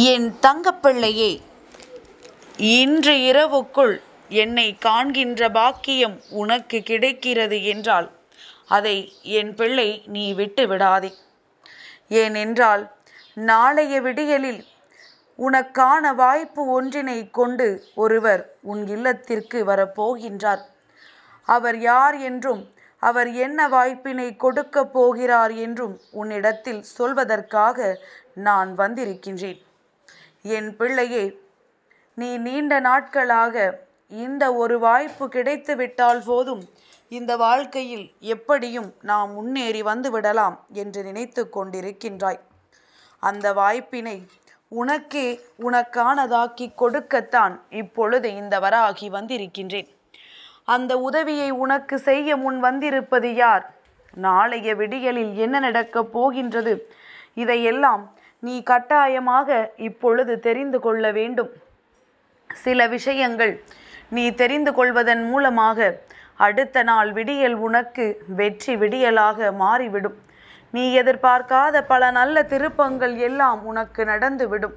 என் தங்கப்பிள்ளையே இன்று இரவுக்குள் என்னை காண்கின்ற பாக்கியம் உனக்கு கிடைக்கிறது என்றால் அதை என் பிள்ளை நீ விட்டு விடாதே. ஏனென்றால் நாளைய விடியலில் உனக்கான வாய்ப்பு ஒன்றினை கொண்டு ஒருவர் உன் இல்லத்திற்கு வரப்போகின்றார். அவர் யார் என்றும் அவர் என்ன வாய்ப்பினை கொடுக்கப் போகிறார் என்றும் உன்னிடத்தில் சொல்வதற்காக நான் வந்திருக்கின்றேன். என் பிள்ளையே நீ நீண்ட நாட்களாக இந்த ஒரு வாய்ப்பு கிடைத்து விட்டால் போதும். இந்த வாழ்க்கையில் எப்படியும் நாம் முன்னேறி வந்து விடலாம் என்று நினைத்து கொண்டிருக்கின்றாய். அந்த வாய்ப்பினை உனக்கே உனக்கானதாக்கி கொடுக்கத்தான் இப்பொழுது இந்த வராகி வந்திருக்கின்றேன். அந்த உதவியை உனக்கு செய்ய முன் வந்திருப்பது யார்? நாளைய விடியலில் என்ன நடக்கப் போகின்றது? இதையெல்லாம் நீ கட்டாயமாக இப்பொழுது தெரிந்து கொள்ள வேண்டும். சில விஷயங்கள் நீ தெரிந்து கொள்வதன் மூலமாக அடுத்த நாள் விடியல் உனக்கு வெற்றி விடியலாக மாறிவிடும். நீ எதிர்பார்க்காத பல நல்ல திருப்பங்கள் எல்லாம் உனக்கு நடந்துவிடும்.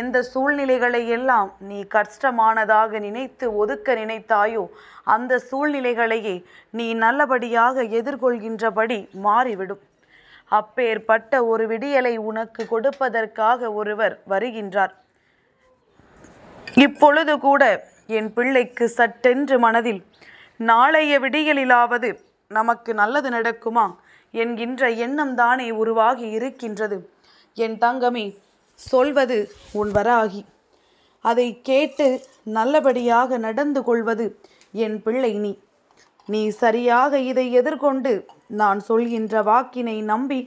எந்த சூழ்நிலைகளை எல்லாம் நீ கஷ்டமானதாக நினைத்து ஒதுக்க நினைத்தாயோ அந்த சூழ்நிலைகளையே நீ நல்லபடியாக எதிர்கொள்கின்றபடி மாறிவிடும். அப்பேற்பட்ட ஒரு விடியலை உனக்கு கொடுப்பதற்காக ஒருவர் வருகின்றார். இப்பொழுது கூட என் பிள்ளைக்கு சட்டென்று மனதில் நாளைய விடியலிலாவது நமக்கு நல்லது நடக்குமா? என்கின்ற எண்ணம் தானே உருவாகி இருக்கின்றது. என் தங்கமே சொல்வது உன் வராகி. அதை கேட்டு நல்லபடியாக நடந்து கொள்வது என் பிள்ளை நீ. நீ சரியாக இதை எதிர்கொண்டு நான் சொல்கின்ற வாக்கினை நம்பி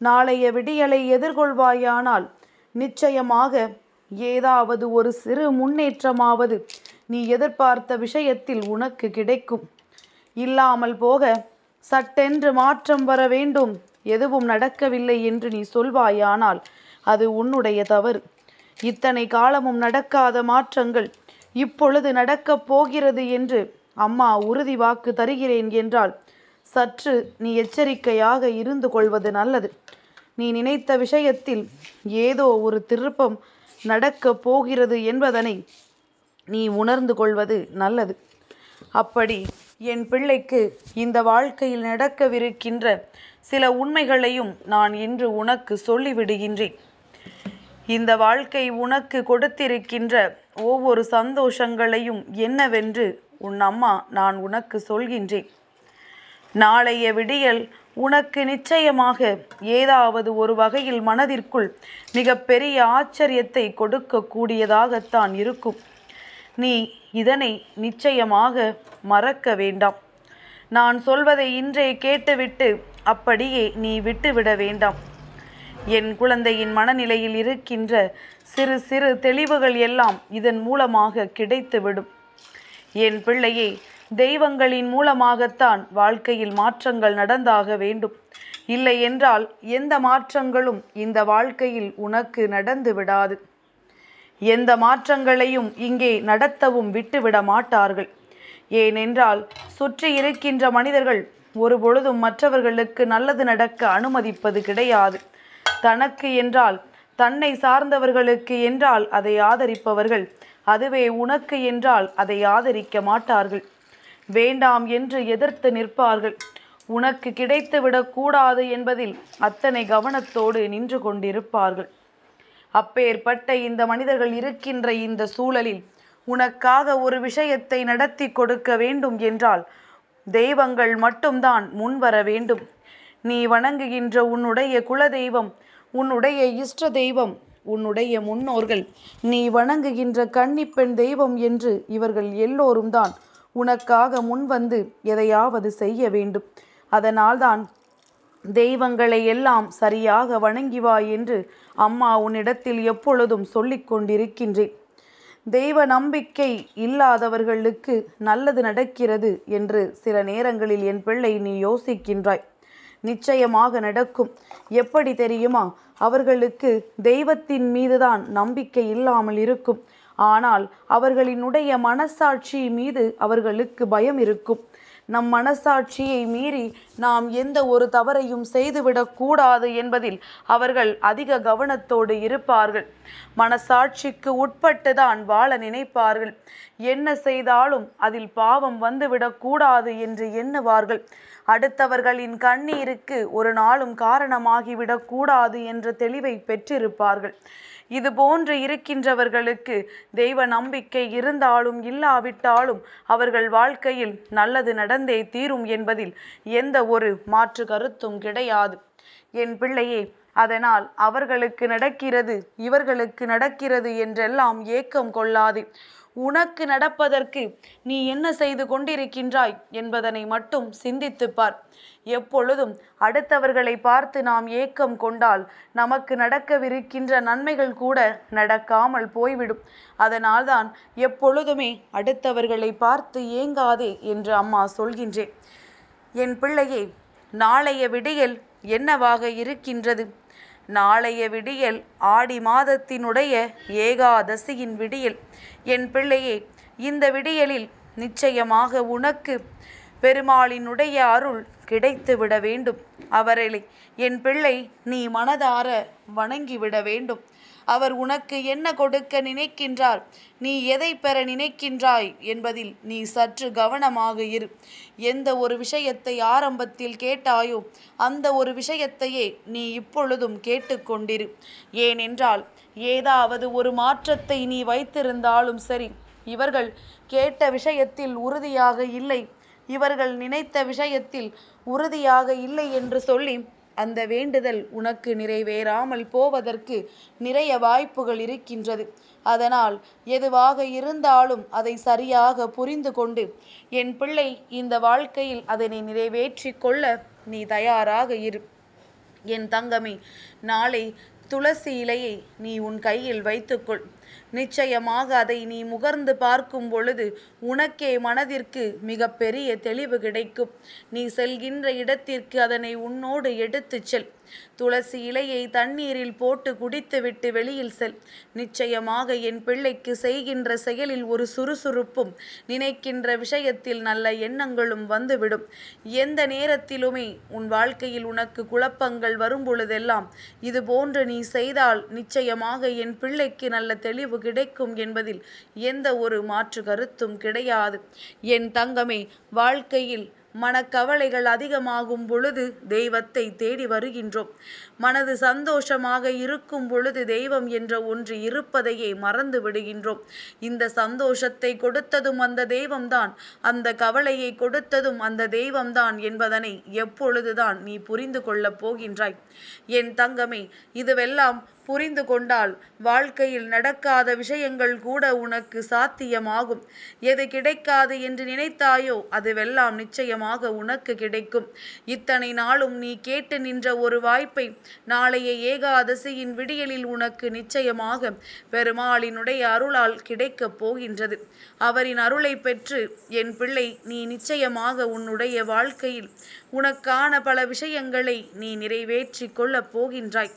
நாளைய விடியலை எதிர்கொள்வாயானால் நிச்சயமாக ஏதாவது ஒரு சிறு முன்னேற்றமாவது நீ எதிர்பார்த்த விஷயத்தில் உனக்கு கிடைக்கும். இல்லாமல் போக சட்டென்று மாற்றம் வர வேண்டும். எதுவும் நடக்கவில்லை என்று நீ சொல்வாயானால் அது உன்னுடைய தவறு. இத்தனை காலமும் நடக்காத மாற்றங்கள் இப்பொழுது நடக்கப் போகிறது என்று அம்மா உறுதி வாக்கு தருகிறேன் என்றால் சற்று நீ எச்சரிக்கையாக இருந்து கொள்வது நல்லது. நீ நினைத்த விஷயத்தில் ஏதோ ஒரு திருப்பம் நடக்கப் போகிறது என்பதனை நீ உணர்ந்து கொள்வது நல்லது. அப்படி என் பிள்ளைக்கு இந்த வாழ்க்கையில் நடக்கவிருக்கின்ற சில உண்மைகளையும் நான் இன்று உனக்கு சொல்லிவிடுகின்றேன். இந்த வாழ்க்கை உனக்கு கொடுத்திருக்கின்ற ஒவ்வொரு சந்தோஷங்களையும் என்னவென்று உன் அம்மா நான் உனக்கு சொல்கின்றேன். நாளைய விடியல் உனக்கு நிச்சயமாக ஏதாவது ஒரு வகையில் மனதிற்குள் மிக பெரிய ஆச்சரியத்தை கொடுக்கக்கூடியதாகத்தான் இருக்கும். நீ இதனை நிச்சயமாக மறக்க வேண்டாம். நான் சொல்வதை இன்றே கேட்டுவிட்டு அப்படியே நீ விட்டுவிட வேண்டாம். என் குழந்தையின் மனநிலையில் இருக்கின்ற சிறு சிறு தெளிவுகள் எல்லாம் இதன் மூலமாக கிடைத்துவிடும். என் பிள்ளையே தெய்வங்களின் மூலமாகத்தான் வாழ்க்கையில் மாற்றங்கள் நடந்தாக வேண்டும். இல்லை என்றால் எந்த மாற்றங்களும் இந்த வாழ்க்கையில் உனக்கு நடந்து விடாது. எந்த மாற்றங்களையும் இங்கே நடத்தவும் விட்டுவிட மாட்டார்கள். ஏனென்றால் சுற்றி இருக்கின்ற மனிதர்கள் ஒரு பொழுதும் மற்றவர்களுக்கு நல்லது நடக்க அனுமதிப்பது கிடையாது. தனக்கு என்றால் தன்னை சார்ந்தவர்களுக்கு என்றால் அதை ஆதரிப்பவர்கள் அதுவே உனக்கு என்றால் அதை ஆதரிக்க மாட்டார்கள். வேண்டாம் என்று எதிர்த்து நிற்பார்கள். உனக்கு கிடைத்துவிடக்கூடாது என்பதில் அத்தனை கவனத்தோடு நின்று கொண்டிருப்பார்கள். அப்பேற்பட்ட இந்த மனிதர்கள் இருக்கின்ற இந்த சூழலில் உனக்காக ஒரு விஷயத்தை நடத்தி கொடுக்க வேண்டும் என்றால் தெய்வங்கள் மட்டும்தான் முன்வர வேண்டும். நீ வணங்குகின்ற உன்னுடைய குலதெய்வம் உன்னுடைய இஷ்ட தெய்வம் உன்னுடைய முன்னோர்கள். நீ வணங்குகின்ற கன்னிப்பெண் தெய்வம் என்று இவர்கள் எல்லோரும் தான் உனக்காக முன்வந்து எதையாவது செய்ய வேண்டும். அதனால்தான் தெய்வங்களை எல்லாம் சரியாக வணங்கி வா என்று அம்மா உன்னிடத்தில் எப்பொழுதும் சொல்லிக் கொண்டிருக்கின்றேன். தெய்வ நம்பிக்கை இல்லாதவர்களுக்கு நல்லது நடக்கிறது என்று சில நேரங்களில் என் பிள்ளை நீ யோசிக்கின்றாய். நிச்சயமாக நடக்கும். எப்படி தெரியுமா? அவர்களுக்கு தெய்வத்தின் மீதுதான் நம்பிக்கை இல்லாமல் இருக்கும். ஆனால் அவர்களினுடைய மனசாட்சி மீது அவர்களுக்கு பயம் இருக்கும். நம் மனசாட்சியை மீறி நாம் எந்த ஒரு தவறையும் செய்துவிடக்கூடாது என்பதில் அவர்கள் அதிக கவனத்தோடு இருப்பார்கள். மனசாட்சிக்கு உட்பட்டுதான் வாழ நினைப்பார்கள். என்ன செய்தாலும் அதில் பாவம் வந்துவிடக்கூடாது என்று எண்ணுவார்கள். அடுத்தவர்களின் கண்ணீருக்கு ஒரு நாளும் காரணமாகிவிடக்கூடாது என்ற தெளிவை பெற்றிருப்பார்கள். இது போன்று இருக்கின்றவர்களுக்கு தெய்வ நம்பிக்கை இருந்தாலும் இல்லாவிட்டாலும் அவர்கள் வாழ்க்கையில் நல்லது நடந்தே தீரும் என்பதில் எந்த ஒரு மாற்று கருத்தும் கிடையாது. என் பிள்ளையே அதனால் அவர்களுக்கு நடக்கிறது இவர்களுக்கு நடக்கிறது என்றெல்லாம் ஏக்கம் கொள்ளாது. உனக்கு நடப்பதற்கு நீ என்ன செய்து கொண்டிருக்கின்றாய் என்பதனை மட்டும் சிந்தித்துப் பார். எப்பொழுதும் அடுத்தவர்களை பார்த்து நாம் ஏக்கம் கொண்டால் நமக்கு நடக்கவிருக்கின்ற நன்மைகள் கூட நடக்காமல் போய்விடும். அதனால்தான் எப்பொழுதுமே அடுத்தவர்களை பார்த்து ஏங்காதே என்று அம்மா சொல்கின்றேன் என் பிள்ளையே நாளைய விடியல் என்னவாக இருக்கின்றது? நாளைய விடியல் ஆடி மாதத்தினுடைய ஏகாதசியின் விடியல். என் பிள்ளையே இந்த விடியலில் நிச்சயமாக உனக்கு பெருமாளினுடைய அருள் கிடைத்துவிட வேண்டும். அவரை என் பிள்ளை நீ மனதார வணங்கிவிட வேண்டும். அவர் உனக்கு என்ன கொடுக்க நினைக்கின்றார்? நீ எதை பெற நினைக்கின்றாய்? என்பதில் நீ சற்று கவனமாக இரு. எந்த ஒரு விஷயத்தை ஆரம்பத்தில் கேட்டாயோ அந்த ஒரு விஷயத்தையே நீ இப்பொழுதும் கேட்டுக்கொண்டிரு. ஏனென்றால் ஏதாவது ஒரு மாற்றத்தை நீ வைத்திருந்தாலும் சரி இவர்கள் கேட்ட விஷயத்தில் உறுதியாக இல்லை. இவர்கள் நினைத்த விஷயத்தில் உறுதியாக இல்லை என்று சொல்லி அந்த வேண்டுதல் உனக்கு நிறைவேறாமல் போவதற்கு நிறைய வாய்ப்புகள் இருக்கின்றது. அதனால் எதுவாக இருந்தாலும் அதை சரியாக புரிந்து கொண்டு என் பிள்ளை இந்த வாழ்க்கையில் அதனை நிறைவேற்றி கொள்ள நீ தயாராக இரு. என் தங்கமே நாளை துளசி இலையை நீ உன் கையில் வைத்துக்கொள். நிச்சயமாக அதை நீ முகர்ந்து பார்க்கும் பொழுது உனக்கே மனதிற்கு மிக பெரிய தெளிவு கிடைக்கும். நீ செல்கின்ற இடத்திற்கு அதனை உன்னோடு எடுத்துச் செல். துளசி இலையை தண்ணீரில் போட்டு குடித்துவிட்டு வெளியில் செல். நிச்சயமாக என் பிள்ளைக்கு செய்கின்ற செயலில் ஒரு சுறுசுறுப்பும் நினைக்கின்ற விஷயத்தில் நல்ல எண்ணங்களும் வந்துவிடும். எந்த நேரத்திலுமே உன் வாழ்க்கையில் உனக்கு குழப்பங்கள் வரும் பொழுதெல்லாம் இது போன்று நீ செய்தால் நிச்சயமாக என் பிள்ளைக்கு நல்ல தெளிவு கிடைக்கும் என்பதில் எந்த ஒரு மாற்று கருத்தும் கிடையாது. என் தங்கமே வாழ்க்கையில் மனக்கவலைகள் அதிகமாகும் பொழுது தெய்வத்தை தேடி வருகின்றோம். மனது சந்தோஷமாக இருக்கும் பொழுது தெய்வம் என்ற ஒன்று இருப்பதையே மறந்து விடுகின்றோம். இந்த சந்தோஷத்தை கொடுத்ததும் அந்த தெய்வம்தான் அந்த கவலையை கொடுத்ததும் அந்த தெய்வம்தான் என்பதனை எப்பொழுதுதான் நீ புரிந்து கொள்ளப் போகின்றாய். என் தங்கமே இதுவெல்லாம் புரிந்து கொண்டால் வாழ்க்கையில் நடக்காத விஷயங்கள் கூட உனக்கு சாத்தியமாகும். எது கிடைக்காது என்று நினைத்தாயோ அதுவெல்லாம் நிச்சயமாக உனக்கு கிடைக்கும். இத்தனை நாளும் நீ கேட்டு நின்ற ஒரு வாய்ப்பை நாளைய ஏகாதசியின் விடியலில் உனக்கு நிச்சயமாக பெருமாளினுடைய அருளால் கிடைக்கப் போகின்றது. அவரின் அருளை பெற்று என் பிள்ளை நீ நிச்சயமாக உன்னுடைய வாழ்க்கையில் உனக்கான பல விஷயங்களை நீ நிறைவேற்றி கொள்ளப் போகின்றாய்.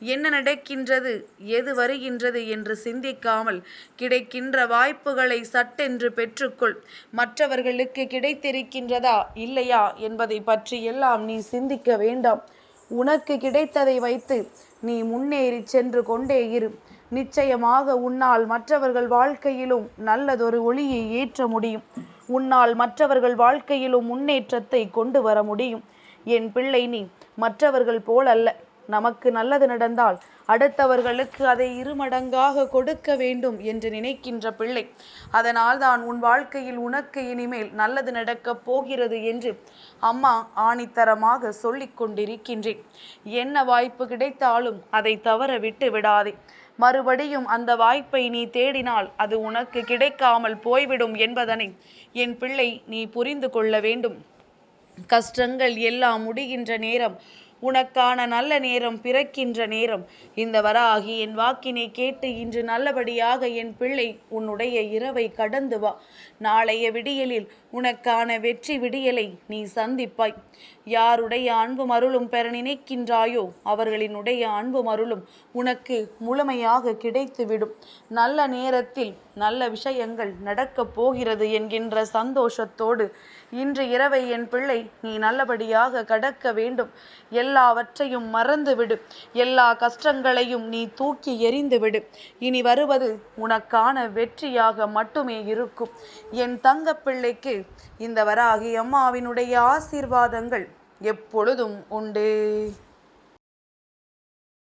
என்ன நடக்கின்றது? எது வருகின்றது என்று சிந்திக்காமல் கிடைக்கின்ற வாய்ப்புகளை சட்டென்று பெற்றுக்கொள். மற்றவர்களுக்கு கிடைத்திருக்கின்றதா? இல்லையா? என்பதை பற்றி எல்லாம் நீ சிந்திக்க வேண்டாம். உனக்கு கிடைத்ததை வைத்து நீ முன்னேறி சென்று கொண்டே இரு. நிச்சயமாக உன்னால் மற்றவர்கள் வாழ்க்கையிலும் நல்லதொரு ஒளியை ஏற்ற முடியும். உன்னால் மற்றவர்கள் வாழ்க்கையிலும் முன்னேற்றத்தை கொண்டு வர முடியும். என் பிள்ளை நீ மற்றவர்கள் போல் அல்ல நமக்கு நல்லது நடந்தால் அடுத்தவர்களுக்கு அதை இருமடங்காக கொடுக்க வேண்டும் என்று நினைக்கின்ற பிள்ளை. அதனால் தான் உன் வாழ்க்கையில் உனக்கு இனிமேல் நல்லது நடக்கப் போகிறது என்று அம்மா ஆணித்தரமாக சொல்லிக் கொண்டிருக்கின்றேன். என்ன வாய்ப்பு கிடைத்தாலும் அதை தவற விட்டு விடாதே. மறுபடியும் அந்த வாய்ப்பை நீ தேடினால் அது உனக்கு கிடைக்காமல் போய்விடும் என்பதனை என் பிள்ளை நீ புரிந்து கொள்ள வேண்டும். கஷ்டங்கள் எல்லாம் முடிகின்ற நேரம் உனக்கான நல்ல நேரம் பிறக்கின்ற நேரம். இந்த வராகி என் வாக்கினை கேட்டு இன்று நல்லபடியாக என் பிள்ளை உன்னுடைய இரவை கடந்து வா. நாளைய விடியலில் உனக்கான வெற்றி விடியலை நீ சந்திப்பாய். யாருடைய அன்பும் அருளும் பெற நினைக்கின்றாயோ அவர்களினுடைய அன்பும் அருளும் உனக்கு முழுமையாக கிடைத்துவிடும். நல்ல நேரத்தில் நல்ல விஷயங்கள் நடக்கப் போகிறது என்கின்ற சந்தோஷத்தோடு இன்று இரவை என் பிள்ளை நீ நல்லபடியாக கடக்க வேண்டும். எல்லாவற்றையும் மறந்துவிடு. எல்லா கஷ்டங்களையும் நீ தூக்கி எறிந்துவிடு. இனி வருவது உனக்கான வெற்றியாக மட்டுமே இருக்கும். என் தங்க பிள்ளைக்கு இந்த வராகி அம்மாவினுடைய ஆசீர்வாதங்கள் எப்பொழுதும் உண்டு.